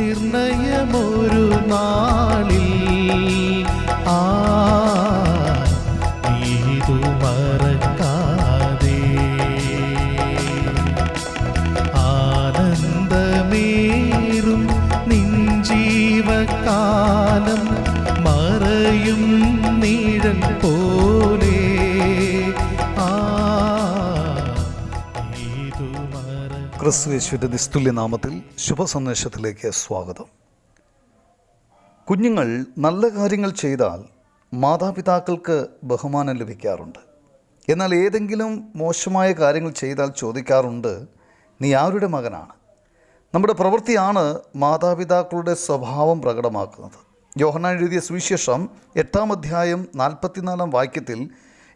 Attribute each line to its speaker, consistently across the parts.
Speaker 1: നിർണയമൊരു നാളിൽ. ആ നീതു മറക്കാതെ. ആനന്ദമേറും നിൻ ജീവകാലം മറയും നീഴൽ പോലെ
Speaker 2: ക്രിസ്തു യേശുവിന്റെ ശുഭസന്ദേശത്തിലേക്ക് സ്വാഗതം. കുഞ്ഞുങ്ങൾ നല്ല കാര്യങ്ങൾ ചെയ്താൽ മാതാപിതാക്കൾക്ക് ബഹുമാനം ലഭിക്കാറുണ്ട്. എന്നാൽ ഏതെങ്കിലും മോശമായ കാര്യങ്ങൾ ചെയ്താൽ ചോദിക്കാറുണ്ട് നീ ആരുടെ മകനാണ്? നമ്മുടെ പ്രവൃത്തിയാണ് മാതാപിതാക്കളുടെ സ്വഭാവം പ്രകടമാക്കുന്നത്. യോഹന്നാൻ എഴുതിയ സുവിശേഷം എട്ടാം അധ്യായം നാൽപ്പത്തിനാലാം വാക്യത്തിൽ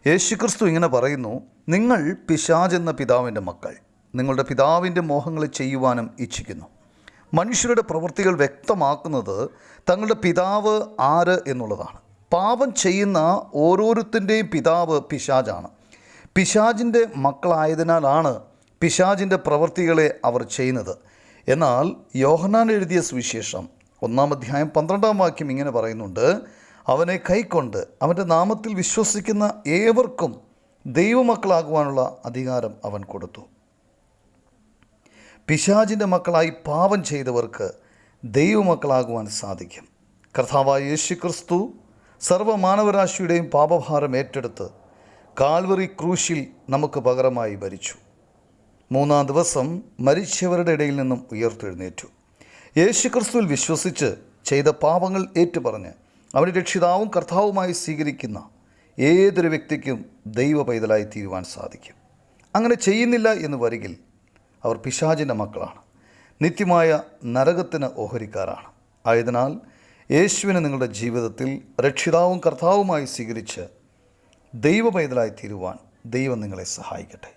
Speaker 2: യേശുക്രിസ്തു ഇങ്ങനെ പറയുന്നു നിങ്ങൾ പിശാജ് എന്ന പിതാവിന്റെ മക്കൾ. നിങ്ങളുടെ പിതാവിന്റെ മോഹങ്ങൾ ചെയ്യുവാനും ഇച്ഛിക്കുന്നു. മനുഷ്യരുടെ പ്രവൃത്തികൾ വ്യക്തമാക്കുന്നത് തങ്ങളുടെ പിതാവ് ആര് എന്നുള്ളതാണ്. പാപം ചെയ്യുന്ന ഓരോരുത്തന്റെയും പിതാവ് പിശാജാണ് പിശാജിന്റെ മക്കളായതിനാലാണ് പിശാജിന്റെ പ്രവൃത്തികളെ അവർ ചെയ്യുന്നത്. എന്നാൽ യോഹനാൻ എഴുതിയ സുവിശേഷം ഒന്നാം അധ്യായം പന്ത്രണ്ടാം വാക്യം ഇങ്ങനെ പറയുന്നുണ്ട് അവനെ കൈക്കൊണ്ട് അവന്റെ നാമത്തിൽ വിശ്വസിക്കുന്ന ഏവർക്കും ദൈവമക്കളാകുവാനുള്ള അധികാരം അവൻ കൊടുത്തു. പിശാചിന്റെ മക്കളായി പാപം ചെയ്തവർക്ക് ദൈവമക്കളാകുവാൻ സാധിക്കും. കർത്താവായ യേശു ക്രിസ്തു സർവമാനവരാശിയുടെയും പാപഭാരം ഏറ്റെടുത്ത് കാൽവറി ക്രൂശിൽ നമുക്ക് പകരമായി ഭരിച്ചു. മൂന്നാം ദിവസം മരിച്ചവരുടെ ഇടയിൽ നിന്നും ഉയർത്തെഴുന്നേറ്റു. യേശു ക്രിസ്തുവിൽ വിശ്വസിച്ച് ചെയ്ത പാപങ്ങൾ ഏറ്റുപറഞ്ഞ് അവനെ രക്ഷിതാവും കർത്താവുമായി സ്വീകരിക്കുന്ന ഏതൊരു വ്യക്തിക്കും ദൈവ പൈതലായി തീരുവാൻ സാധിക്കും. അങ്ങനെ ചെയ്യുന്നില്ല എന്ന് വരികിൽ അവർ പിശാചിന്റെ മക്കളാണ്. നിത്യമായ നരകത്തിന് ഓഹരിക്കാരാണ്. ആയതിനാൽ യേശുവിനെ നിങ്ങളുടെ ജീവിതത്തിൽ രക്ഷിതാവും കർത്താവുമായി സ്വീകരിച്ച് ദൈവ പൈതലായി തീരുവാൻ ദൈവം നിങ്ങളെ സഹായിക്കട്ടെ.